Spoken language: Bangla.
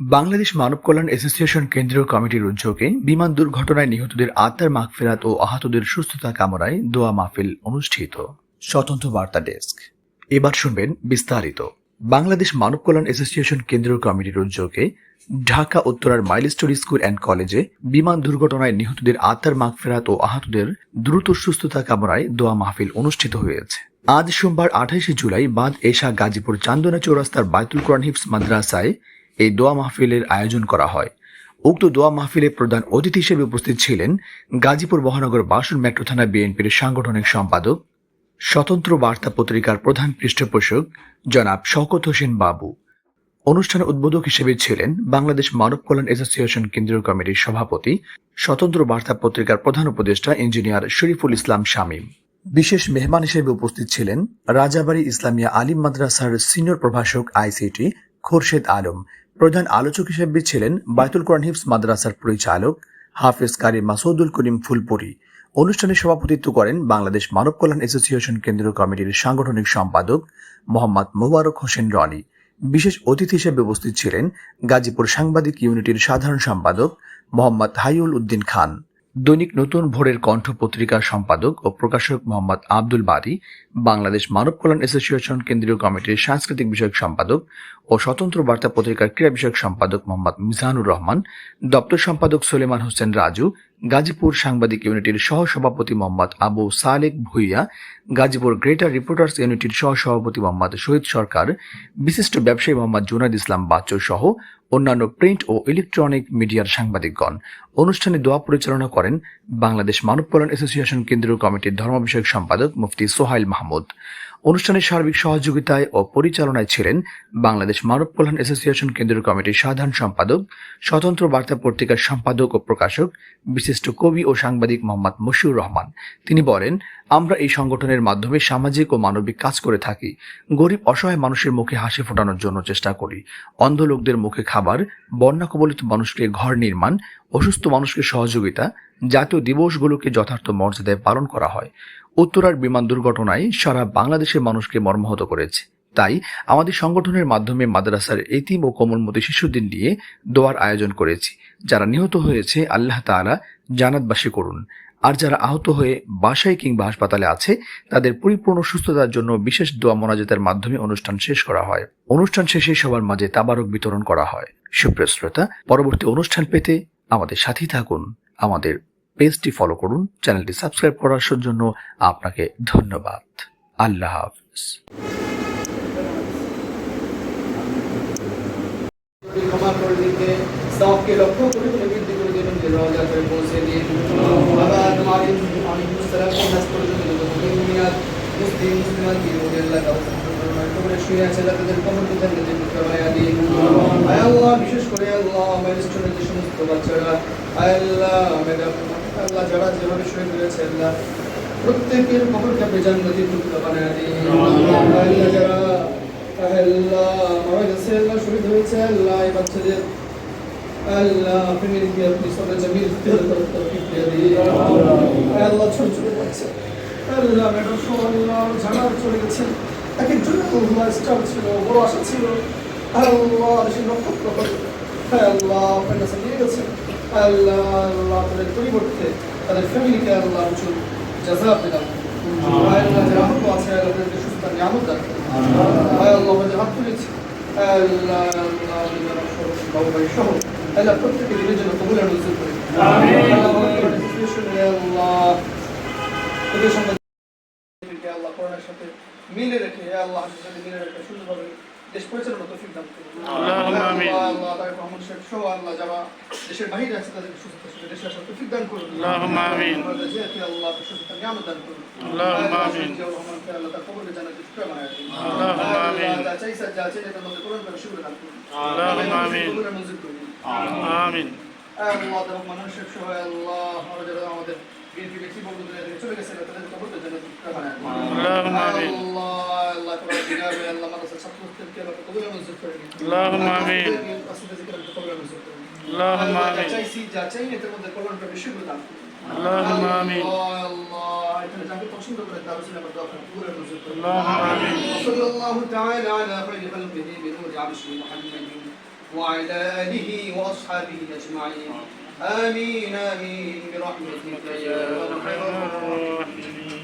বাংলাদেশ মানব কল্যাণ অ্যাসোসিয়েশন কেন্দ্রীয় কমিটির উদ্যোগে বিমান দুর্ঘটনায় নিহতদের আত্মার মাগফিরাত ও আহতদের সুস্থতা কামনায় দোয়া মাহফিল অনুষ্ঠিত। স্বতন্ত্র বার্তা ডেস্ক। এবার শুনবেন বিস্তারিত। বাংলাদেশ মানব কল্যাণ অ্যাসোসিয়েশন কেন্দ্রীয় কমিটির উদ্যোগে ঢাকা উত্তরার মাইলস্টোরি স্কুল অ্যান্ড কলেজে বিমান দুর্ঘটনায় নিহতদের আত্মার মাগফিরাত ও আহতদের দ্রুত সুস্থতা কামনায় দোয়া মাহফিল অনুষ্ঠিত হয়েছে। আজ সোমবার আঠাইশে জুলাই বাদ এশা গাজীপুর চান্দনা চৌরাস্তার বায়তুল কোরআন হিফস মাদ্রাসায় এই দোয়া মাহফিলের আয়োজন করা হয়। উক্ত দোয়া মাহফিলে প্রধান অতিথি হিসেবে উপস্থিত ছিলেন গাজীপুর মহানগর বাসন মেট্রো থানা বিএনপির সাংগঠনিক সম্পাদক, স্বতন্ত্র বার্তা পত্রিকার প্রধান পৃষ্ঠপোষক জনাব শওকত হোসেন বাবু। অনুষ্ঠানে উদ্বোধক হিসেবে ছিলেন বাংলাদেশ মানব কল্যাণ অ্যাসোসিয়েশন কেন্দ্রীয় কমিটির সভাপতি, স্বতন্ত্র বার্তা পত্রিকার প্রধান উপদেষ্টা ইঞ্জিনিয়ার শরীফুল ইসলাম শামীম। বিশেষ মেহমান হিসেবে উপস্থিত ছিলেন রাজাবাড়ি ইসলামিয়া আলিম মাদ্রাসার সিনিয়র প্রভাষক আইসিটি খোরশেদ আলম প্রধান আলোচক হিসেবে ছিলেন বায়তুল কোরআন হিফস মাদ্রাসার পরিচালক হাফিজ কারি মাসুদুল করিম ফুলপুরি। অনুষ্ঠানে সভাপতিত্ব করেন বাংলাদেশ মানব কল্যাণ অ্যাসোসিয়েশন কেন্দ্রীয় কমিটির সাংগঠনিক সম্পাদক মোহাম্মদ মুবারক হোসেন রনি। বিশেষ অতিথি হিসেবে উপস্থিত ছিলেন গাজীপুর সাংবাদিক ইউনিটির সাধারণ সম্পাদক মোহাম্মদ হাইউল উদ্দিন খান। দৈনিক নতুন ভোরের কণ্ঠ পত্রিকার সম্পাদক ও প্রকাশক মোহাম্মদ আব্দুল বারি, বাংলাদেশ মানব কল্যাণ অ্যাসোসিয়েশন কেন্দ্রীয় কমিটির সাংস্কৃতিক বিষয়ক সম্পাদক ও স্বতন্ত্র বার্তা পত্রিকার ক্রীড়া বিষয়ক সম্পাদক মোহাম্মদ মিজানুর রহমান, দপ্তর সম্পাদক সুলেমান হোসেন রাজু গাজীপুর সাংবাদিক ইউনিটির সহ সভাপতি মোহাম্মদ আবু সালেক ভুইয়া, গাজীপুর গ্রেটার রিপোর্টার্স ইউনিটির সহ সভাপতি মোহাম্মদ শহীদ সরকার, বিশিষ্ট ব্যবসায়ী মোহাম্মদ জুনাদ ইসলাম বাচ্চু সহ অন্যান্য প্রিন্ট ও ইলেকট্রনিক মিডিয়ার সাংবাদিকগণ। অনুষ্ঠানে দোয়া পরিচালনা করেন বাংলাদেশ মানব কল্যাণ অ্যাসোসিয়েশন কেন্দ্রীয় কমিটির ধর্ম বিষয়ক সম্পাদক মুফতি সোহাইল মাহমুদ। অনুষ্ঠানের সার্বিক সহযোগিতায় ও পরিচালনায় ছিলেন বাংলাদেশ মানব কল্যাণ অ্যাসোসিয়েশন কেন্দ্রীয় কমিটির সাধারণ সম্পাদক, স্বতন্ত্র বার্তা পত্রিকার সম্পাদক ও প্রকাশক, বিশিষ্ট কবি ও সাংবাদিক মোহাম্মদ মশিউর রহমান। তিনি বলেন আমরা এই সংগঠনের মাধ্যমে সামাজিক ও মানবিক কাজ করে থাকি। গরিব, অসহায় মানুষের মুখে হাসি ফোটানোর জন্য চেষ্টা করি। অন্ধ লোকদের মুখে খাবার বন্যা কবলিত মানুষকে ঘর নির্মাণ, অসুস্থ মানুষকে সহযোগিতা, জাতীয় দিবসগুলোকে যথার্থ মর্যাদায় পালন করা হয়। উত্তরার বিমান দুর্ঘটনায় সারা বাংলাদেশের মানুষকে মর্মাহত করেছে। তাই আমাদের সংগঠনের মাধ্যমে মাদ্রাসার এতিম ও কোমলমতি শিশুদের নিয়ে দোয়ার আয়োজন করেছি, যারা নিহত হয়েছে আল্লাহ তাআলা জানাতবাসী করুন। আর যারা আহত হয়ে বাসায় কিংবা হাসপাতালে আছে, তাদের পরিপূর্ণ সুস্থতার জন্য বিশেষ দোয়া মোনাজাতের মাধ্যমে অনুষ্ঠান শেষ করা হয়। অনুষ্ঠান শেষে সবার মাঝে তাবারক বিতরণ করা হয়। সুপ্রিয় শ্রোতা, পরবর্তী অনুষ্ঠান পেতে আমাদের সাথেই থাকুন। আমাদের পেজটি ফলো করুন, চ্যানেলটি সাবস্ক্রাইব করার জন্য আপনাকে ধন্যবাদ। আল্লাহ হাফিজ। সবকে লক্ষ্য করে রওজা পৌঁছে দিন বাবা, তোমার সালাম নাস করে দিন দুনিয়া মুসলিম মুসলিমান কি হয়েছে আল্লাহ প্রত্যেকের কবরকে আপনি জান্নাতে বানায়া দিন। আল্লাহ হয়েছে, আল্লাহ এই বাচ্চাদের আল্লাহ ফ্যামিলিকে আপনি সবাই জমির ইখতিয়ার করার তৌফিক দিয়ে দিন। আল্লাহ ছোট ছোট বাচ্চা আল্লাহ ম্যাডাম সব আল্লাহ ঝাড়ার চলে গেছেন। এক একজন স্টার ছিল বড় আশা ছিল। আল্লাহ দেশের নক্ষত্র করে আল্লাহ আপনার কাছে নিয়ে গেছেন আল্লাহ আল্লাহ তাদের পরিবর্তে তাদের ফ্যামিলিকে আল্লাহ উঁচু জাজা পেলাম আল্লাহ যারা আহত আছে আল্লাহ তাদেরকে সুস্থ নিয়ামত। আয় আল্লাহ আমাদের হাত তুলেছি। আল্লাহ আল্লাহ বাবু ভাই সহ। আল্লাহ প্রত্যেকে দিনের জন্য কবুল আর নজর করে আমাদের আল্লাহ তোদের সঙ্গে আল্লাহ করোনার সাথে মিলে রেখে আল্লাহ সাথে মিলে রেখে সুন্দরভাবে দেশ পরিচালনা তৌফিক দান করুন আমিন। আল্লাহ তারেক রহমান শেখ সহ আল্লাহ যারা দেশের বাইরে আছে তাদেরকে সুস্থ সুস্থ দেশে আসার তৌফিক দান করুন আল্লাহুম্মা আমিন। আল্লাহ সুস্থ নিয়ামত দান করুন আল্লাহুম্মা আল্লাহ আমিন। আল্লাহ তার কবরকে জান্নাতে টুকরা বানায় দিন আল্লাহুম্মা আমিন। আল্লাহ যা যা চাইছে তার মধ্যে কোরআন করে শুকর দান করুন আল্লাহুম্মা আমিন। কবুল মঞ্জুর করুন আমিন আল্লাহ তার মানুষ শেখ সহ আল্লাহ আমরা যারা আমাদের বিএনপি ব্যক্তি বন্ধুদের থেকে চলে গেছে তাদের কবরকে জান্নাতে টুকরা বানায় দিন আল্লাহুম্মা আমিন। আল্লাহ আল্লাহ তোমার দিগাবে আল্লাহ মাদ্রাসা ছাত্রদেরকে আল্লাহ কবুল আর মঞ্জুর করে দিন আল্লাহুম্মা আমিন। আল্লাহ আসলে জিকির আল্লাহ কবুল আর মঞ্জুর করে দিন আল্লাহুম্মা আল্লাহ, যা আমিন। চাইছি যা চাই না এটার মধ্যে কল্যাণটা বেশি করে দান করুন। আল্লাহুম্মা আমিন। আল্লাহ, আল্লাহ, এখানে যাকে পছন্দ করে তার জন্য আমার দোয়া কবুল আর মঞ্জুর করে দিন। আল্লাহুম্মা আমিন। وصلى الله تعالى على خير خلقه بنور عرشه محمد وعلى آله وأصحابه أجمعين. آمين آمين. برحمتك يا أرحم الراحمين.